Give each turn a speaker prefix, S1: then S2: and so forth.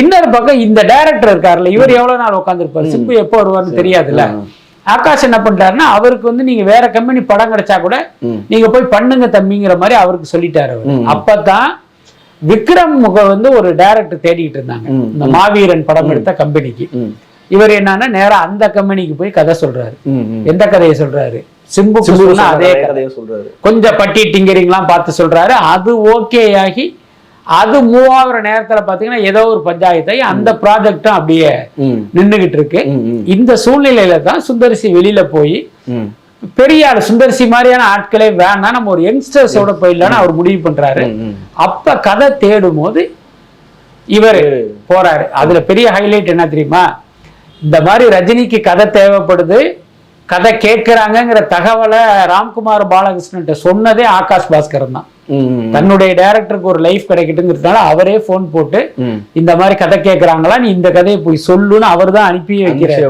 S1: இன்னொரு பக்கம் இந்த டைரக்டர் இருக்காருல்ல இவர் எவ்வளவு நாள் உட்காந்துருப்பாரு சிம்பு எப்போ வருவார்னு தெரியாதுல்ல. ஆகாஷ் என்ன பண்றாருன்னா அவருக்கு வந்து நீங்க வேற கம்பெனி படம் கிடைச்சா கூட. நீங்க போய் பண்ணுங்க தம்பிங்கிற மாதிரி அவருக்கு சொல்லிட்டாரு அவர். அப்பதான் விக்ரம் முக வந்து ஒரு டைரக்டர் தேடிட்டு இருந்தாங்க. இந்த மாவீரன் படம் எடுத்த கம்பெனிக்கு. இவர் என்னன்னா நேரா அந்த கம்பெனிக்கு போய் கதை சொல்றாரு. எந்த கதையை சொல்றாரு? சிம்பு அதே
S2: அதே
S1: கதை.
S2: கதையை சொல்றாரு.
S1: கொஞ்சம் பட்டி டிங்கரிங்லாம் பார்த்து சொல்றாரு. அது ஓகே ஆகி அது மூவ் ஆகுற நேரத்துல பாத்தீங்கன்னா ஏதோ ஒரு பஞ்சாயத்தை அந்த ப்ராஜெக்டும் அப்படியே. நின்றுகிட்டு இருக்கு. இந்த சூழ்நிலையில தான் சுந்தரிசி வெளியில போய்
S2: ம்.
S1: பெரிய ஆள் சுந்தரிசி மாதிரியான ஆட்களே வேணாம் நம்ம ஒரு யங்ஸ்டர்ஸோட போயிடலான்னு அவர் முடிவு பண்றாரு. அப்ப கதை தேடும் போது இவர் போறாரு அதுல பெரிய ஹைலைட் என்ன தெரியுமா இந்த மாதிரி ரஜினிக்கு கதை தேவைப்படுது கதை கேட்கிறாங்கங்கிற தகவலை ராம்குமார் பாலகிருஷ்ணன்ட்ட சொன்னதே ஆகாஷ் பாஸ்கரன் தான். தன்னுடைய டைரக்டருக்கு ஒரு லைஃப் கிடைக்கட்டுங்கிறதுனால அவரே ஃபோன் போட்டு. இந்த மாதிரி கதை கேட்கறாங்களா நீ இந்த கதையை போய் சொல்லுன்னு அவர் தான் அனுப்பி
S2: அனுப்பிச்சு